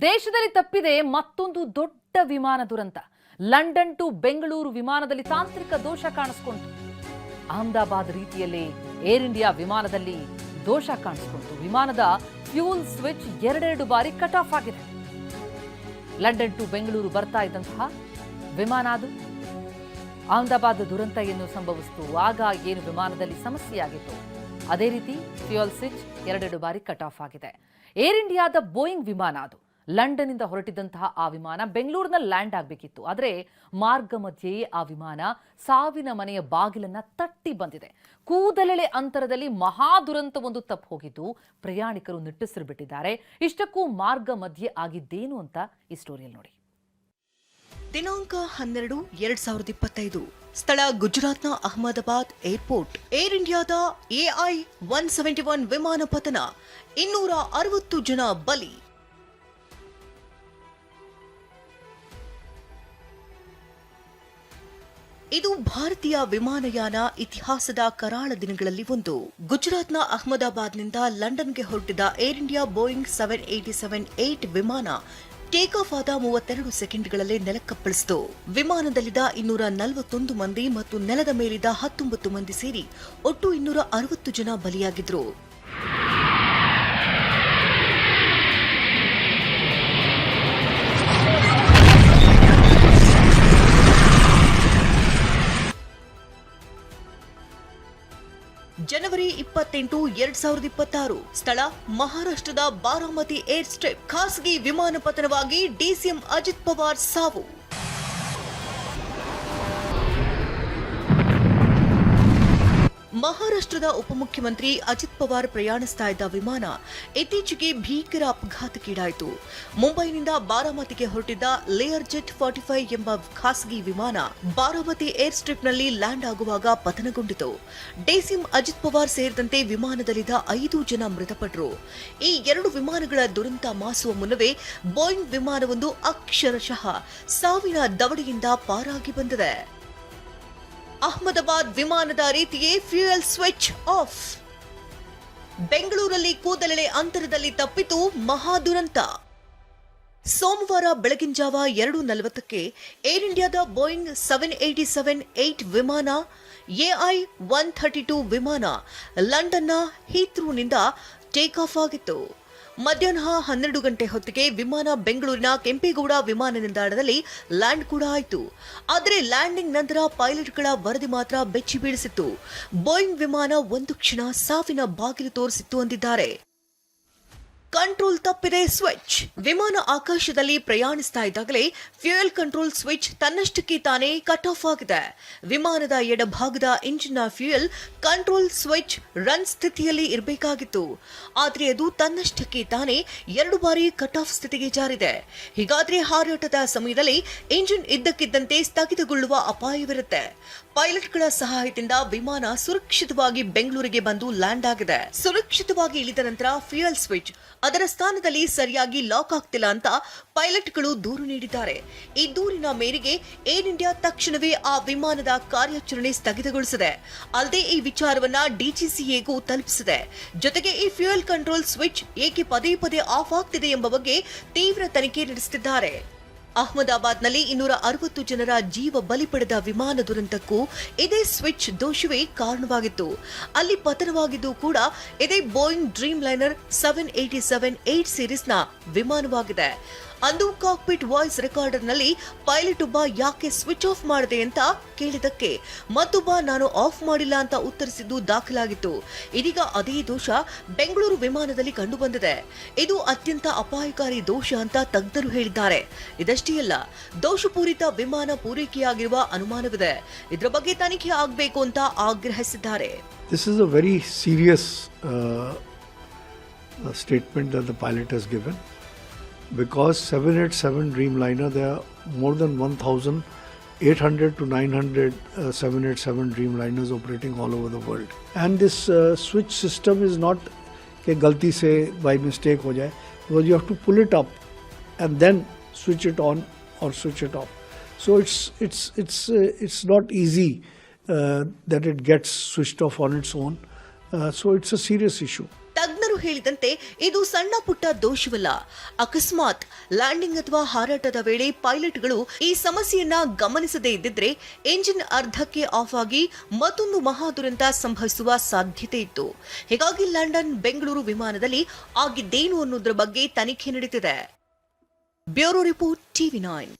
ದೇಶದಲ್ಲಿ ತಪ್ಪಿದೆ ಮತ್ತೊಂದು ದೊಡ್ಡ ವಿಮಾನ ದುರಂತ. ಲಂಡನ್ ಟು ಬೆಂಗಳೂರು ವಿಮಾನದಲ್ಲಿ ತಾಂತ್ರಿಕ ದೋಷ ಕಾಣಿಸ್ಕೊಂತು. ಅಹಮದಾಬಾದ್ ರೀತಿಯಲ್ಲಿ ಏರ್ ಇಂಡಿಯಾ ವಿಮಾನದಲ್ಲಿ ದೋಷ ಕಾಣಿಸ್ಕೊಂತು. ವಿಮಾನದ ಫ್ಯೂಲ್ ಸ್ವಿಚ್ ಎರಡೆರಡು ಬಾರಿ ಕಟ್ ಆಫ್ ಆಗಿದೆ. ಲಂಡನ್ ಟು ಬೆಂಗಳೂರು ಬರ್ತಾ ಇದ್ದಂತಹ ವಿಮಾನ ಅದು. ಅಹಮದಾಬಾದ್ ದುರಂತ ಏನು ಸಂಭವಿಸಿತು? ಆಗ ಏನು ವಿಮಾನದಲ್ಲಿ ಸಮಸ್ಯೆಯಾಗಿತ್ತು? ಅದೇ ರೀತಿ ಫ್ಯೂಯಲ್ ಸ್ವಿಚ್ ಎರಡೆರಡು ಬಾರಿ ಕಟ್ ಆಫ್ ಆಗಿದೆ. ಏರ್ ಇಂಡಿಯಾದ ಬೋಯಿಂಗ್ ವಿಮಾನ ಅದು. ಲಂಡನ್ನಿಂದ ಹೊರಟಿದ್ದಂತಹ ಆ ವಿಮಾನ ಬೆಂಗಳೂರಿನ ಲ್ಯಾಂಡ್ ಆಗಬೇಕಿತ್ತು. ಆದರೆ ಮಾರ್ಗ ಮಧ್ಯೆಯೇ ಆ ವಿಮಾನ ಸಾವಿನ ಮನೆಯ ಬಾಗಿಲನ್ನ ತಟ್ಟಿ ಬಂದಿದೆ. ಕೂದಲೆಳೆ ಅಂತರದಲ್ಲಿ ಮಹಾ ದುರಂತವೊಂದು ತಪ್ಪು ಹೋಗಿದ್ದು ಪ್ರಯಾಣಿಕರು ನಿಟ್ಟುಸಿರು ಬಿಟ್ಟಿದ್ದಾರೆ. ಇಷ್ಟಕ್ಕೂ ಮಾರ್ಗ ಮಧ್ಯೆ ಆಗಿದ್ದೇನು ಅಂತ ಈ ಸ್ಟೋರಿಯಲ್ಲಿ ನೋಡಿ. ದಿನಾಂಕ ಹನ್ನೆರಡು, ಎರಡ್ ಸಾವಿರದ ಇಪ್ಪತ್ತೈದು. ಸ್ಥಳ ಗುಜರಾತ್ನ ಅಹಮದಾಬಾದ್ ಏರ್ಪೋರ್ಟ್. ಏರ್ ಇಂಡಿಯಾದ ಎಐ ಒನ್ ಸೆವೆಂಟಿ ಒನ್ ವಿಮಾನ ಪತನ. ಇನ್ನೂರ ಅರವತ್ತು ಜನ ಬಲಿ. ಇದು ಭಾರತೀಯ ವಿಮಾನಯಾನ ಇತಿಹಾಸದ ಕರಾಳ ದಿನಗಳಲ್ಲಿ ಒಂದು. ಗುಜರಾತ್ನ ಅಹಮದಾಬಾದ್ನಿಂದ ಲಂಡನ್ಗೆ ಹೊರಟಿದ air India Boeing seven eighty seven eight ವಿಮಾನ ಟೇಕ್ ಆಫ್ ಆದ ಮೂವತ್ತೆರಡು ಸೆಕೆಂಡ್ಗಳಲ್ಲಿ ನೆಲಕ್ಕಪ್ಪಳಿಸಿತು. ವಿಮಾನದಲ್ಲಿದ್ದ ಇನ್ನೂರ ನಲವತ್ತೊಂದು ಮಂದಿ ಮತ್ತು ನೆಲದ ಮೇಲಿದ್ದ ಹತ್ತೊಂಬತ್ತು ಮಂದಿ ಸೇರಿ ಒಟ್ಟು ಇನ್ನೂರ ಅರವತ್ತು ಜನ ಬಲಿಯಾಗಿದ್ರು. ಜನವರಿ ಇಪ್ಪತ್ತೆಂಟು, ಎರಡ್ ಸಾವಿರದ ಇಪ್ಪತ್ತಾರು. ಸ್ಥಳ ಮಹಾರಾಷ್ಟ್ರದ ಬಾರಾಮತಿ ಏರ್ ಸ್ಟ್ರಿಪ್, ಖಾಸಗಿ ವಿಮಾನ ಪತನವಾಗಿ ಡಿಸಿಎಂ ಅಜಿತ್ ಪವಾರ್ ಸಾವು. ಮಹಾರಾಷ್ಟ್ರದ ಉಪಮುಖ್ಯಮಂತ್ರಿ ಅಜಿತ್ ಪವಾರ್ ಪ್ರಯಾಣಿಸ್ತಾ ಇದ್ದ ವಿಮಾನ ಇತ್ತೀಚೆಗೆ ಭೀಕರ ಅಪಘಾತಕ್ಕೀಡಾಯಿತು. ಮುಂಬೈನಿಂದ ಬಾರಾಮತಿಗೆ ಹೊರಟಿದ್ದ ಲೇಯರ್ ಜೆಟ್ ಫಾರ್ಟಿ ಫೈವ್ ಎಂಬ ಖಾಸಗಿ ವಿಮಾನ ಬಾರಾಮತಿ ಏರ್ ಸ್ಟ್ರಿಪ್ನಲ್ಲಿ ಲ್ಯಾಂಡ್ ಆಗುವಾಗ ಪತನಗೊಂಡಿತು. ಡಿಸಿಎಂ ಅಜಿತ್ ಪವಾರ್ ಸೇರಿದಂತೆ ವಿಮಾನದಲ್ಲಿದ್ದ ಐದು ಜನ ಮೃತಪಟ್ಟರು ಈ ಎರಡು ವಿಮಾನಗಳ ದುರಂತ ಮಾಸುವ ಮುನ್ನವೇ ಬೋಯಿಂಗ್ ವಿಮಾನವೊಂದು ಅಕ್ಷರಶಃ ಸಾವಿನ ದವಡೆಯಿಂದ ಪಾರಾಗಿ ಬಂದಿದೆ. ಅಹಮದಾಬಾದ್ ವಿಮಾನದ ರೀತಿಯೇ ಫ್ಯೂಯಲ್ ಸ್ವಿಚ್ ಆಫ್ ಬೆಂಗಳೂರಲ್ಲಿ ಕೂದಲೆಳೆ ಅಂತರದಲ್ಲಿ ತಪ್ಪಿತು ಮಹಾ ದುರಂತ. ಸೋಮವಾರ ಬೆಳಗಿನ ಜಾವ ಎರಡು ನಲವತ್ತಕ್ಕೆ ಏರ್ ಇಂಡಿಯಾದ Boeing seven eighty seven eight ವಿಮಾನ ಎಐ ಒನ್ ಥರ್ಟಿ ಟೂ ವಿಮಾನ ಲಂಡನ್ನ ಹೀಥ್ರೂನಿಂದ ಟೇಕ್ ಆಫ್ ಆಗಿತ್ತು. ಮಧ್ಯಾಹ್ನ ಹನ್ನೆರಡು ಗಂಟೆ ಹೊತ್ತಿಗೆ ವಿಮಾನ ಬೆಂಗಳೂರಿನ ಕೆಂಪೇಗೌಡ ವಿಮಾನ ನಿಲ್ದಾಣದಲ್ಲಿ ಲ್ಯಾಂಡ್ ಕೂಡ ಆಯಿತು. ಆದರೆ ಲ್ಯಾಂಡಿಂಗ್ ನಂತರ ಪೈಲಟ್ಗಳ ವರದಿ ಮಾತ್ರ ಬೆಚ್ಚಿ ಬೀಳಿಸಿತ್ತು ಬೋಯಿಂಗ್ ವಿಮಾನ ಒಂದು ಕ್ಷಣ ಸಾವಿನ ಬಾಗಿಲು ತೋರಿಸಿತ್ತು ಅಂದಿದ್ದಾರೆ. ಕಂಟ್ರೋಲ್ ತಪ್ಪಿದೆ ಸ್ವಿಚ್. ವಿಮಾನ ಆಕಾಶದಲ್ಲಿ ಪ್ರಯಾಣಿಸ್ತಾ ಇದ್ದಾಗಲೇ ಫ್ಯೂಯಲ್ ಕಂಟ್ರೋಲ್ ಸ್ವಿಚ್ ತನ್ನಷ್ಟಕ್ಕೆ ತಾನೇ ಕಟ್ ಆಫ್ ಆಗಿದೆ. ವಿಮಾನದ ಎಡಭಾಗದ ಇಂಜಿನ್ನ ಫ್ಯೂಯಲ್ ಕಂಟ್ರೋಲ್ ಸ್ವಿಚ್ ರನ್ ಸ್ಥಿತಿಯಲ್ಲಿ ಇರಬೇಕಾಗಿತ್ತು. ಆದರೆ ಅದು ತನ್ನಷ್ಟಕ್ಕೆ ತಾನೇ ಎರಡು ಬಾರಿ ಕಟ್ ಆಫ್ ಸ್ಥಿತಿಗೆ ಜಾರಿದೆ. ಹೀಗಾದ್ರೆ ಹಾರಾಟದ ಸಮಯದಲ್ಲಿ ಇಂಜಿನ್ ಇದ್ದಕ್ಕಿದ್ದಂತೆ ಸ್ಥಗಿತಗೊಳ್ಳುವ ಅಪಾಯವಿರುತ್ತೆ. ಪೈಲಟ್ಗಳ ಸಹಾಯದಿಂದ ವಿಮಾನ ಸುರಕ್ಷಿತವಾಗಿ ಬೆಂಗಳೂರಿಗೆ ಬಂದು ಲ್ಯಾಂಡ್ ಆಗಿದೆ. ಸುರಕ್ಷಿತವಾಗಿ ಇಳಿದ ನಂತರ ಫ್ಯೂಯಲ್ ಸ್ವಿಚ್ ಅದರ ಸ್ಥಾನದಲ್ಲಿ ಸರಿಯಾಗಿ ಲಾಕ್ ಆಗ್ತಿಲ್ಲ ಅಂತ ಪೈಲಟ್ಗಳು ದೂರು ನೀಡಿದ್ದಾರೆ. ಈ ದೂರಿನ ಮೇರೆಗೆ ಏರ್ ಇಂಡಿಯಾ ತಕ್ಷಣವೇ ಆ ವಿಮಾನದ ಕಾರ್ಯಾಚರಣೆ ಸ್ಥಗಿತಗೊಳಿಸಿದೆ. ಅಲ್ಲದೆ ಈ ವಿಚಾರವನ್ನ ಡಿಜಿಸಿಎಗೂ ತಲುಪಿಸಿದೆ. ಜೊತೆಗೆ ಈ ಫ್ಯೂಯಲ್ ಕಂಟ್ರೋಲ್ ಸ್ವಿಚ್ ಏಕೆ ಪದೇ ಪದೇ ಆಫ್ ಆಗ್ತಿದೆ ಎಂಬ ಬಗ್ಗೆ ತೀವ್ರ ತನಿಖೆ ನಡೆಸುತ್ತಿದ್ದಾರೆ. ಅಹಮದಾಬಾದ್ನಲ್ಲಿ ಇನ್ನೂರ ಅರವತ್ತು ಜನರ ಜೀವ ಬಲಿ ಪಡೆದ ವಿಮಾನ ದುರಂತಕ್ಕೂ ಇದೇ ಸ್ವಿಚ್ ದೋಷವೇ ಕಾರಣವಾಗಿತ್ತು. ಅಲ್ಲಿ ಪತನವಾಗಿದ್ದು ಕೂಡ ಇದೇ Boeing Dreamliner seven eighty seven eight ಸೀರೀಸ್ನ ವಿಮಾನವಾಗಿದೆ. ಅಂದು ಕಾಕ್ಪಿಟ್ ವಾಯ್ಸ್ ರೆಕಾರ್ಡರ್ನಲ್ಲಿ ಪೈಲಟ್ ಒಬ್ಬ ಯಾಕೆ ಸ್ವಿಚ್ ಆಫ್ ಮಾಡಿದೆ ಅಂತ ಕೇಳಿದಕ್ಕೆ ಮತ್ತೊಬ್ಬ ನಾನು ಆಫ್ ಮಾಡಿಲ್ಲ ಅಂತ ಉತ್ತರಿಸಿದ್ದು ದಾಖಲಾಗಿತ್ತು. ಇದೀಗ ಅದೇ ದೋಷ ಬೆಂಗಳೂರು ವಿಮಾನದಲ್ಲಿ ಕಂಡುಬಂದಿದೆ. ಇದು ಅತ್ಯಂತ ಅಪಾಯಕಾರಿ ದೋಷ ಅಂತ ತಜ್ಞರು ಹೇಳಿದ್ದಾರೆ. ಇದಷ್ಟೇ ಅಲ್ಲ ದೋಷಪೂರಿತ ವಿಮಾನ ಪೂರೈಕೆಯಾಗಿರುವ ಅನುಮಾನವಿದೆ. ಇದರ ಬಗ್ಗೆ ತನಿಖೆ ಆಗಬೇಕು ಅಂತ ಆಗ್ರಹಿಸಿದ್ದಾರೆ. This is a very serious uh, uh, statement that the pilot has given. because 787 Dreamliner, there are more than 1,800 to 900 uh, 787 Dreamliners operating all over the world. And this uh, switch system is not कि गलती से by mistake हो जाए because you have to pull it up and then switch it on or switch it off. So it's it's it's uh, it's not easy uh, that it gets switched off on its own. Uh, so it's ಅವರು ಹೇಳಿದಂತೆ ಇದು ಸಣ್ಣ ಪುಟ್ಟ ದೋಷವಲ್ಲ. ಅಕಸ್ಮಾತ್ landing ಅಥವಾ ಹಾರಾಟದ ವೇಳೆ ಪೈಲಟ್ಗಳು ಈ ಸಮಸ್ಯೆಯನ್ನ ಗಮನಿಸದೇ ಇದ್ದಿದ್ರೆ ಎಂಜಿನ್ ಅರ್ಧಕ್ಕೆ ಆಫ್ ಆಗಿ ಮತ್ತೊಂದು ಮಹಾ ದುರಂತ ಸಂಭವಿಸುವ ಸಾಧ್ಯತೆ ಇತ್ತು. ಹೀಗಾಗಿ ಲಂಡನ್, ಬೆಂಗಳೂರು ವಿಮಾನದಲ್ಲಿ ಆಗಿದ್ದೇನು ಅನ್ನೋದ್ರ ಬಗ್ಗೆ ತನಿಖೆ ನಡೀತಿದೆ. Bureau report TV nine.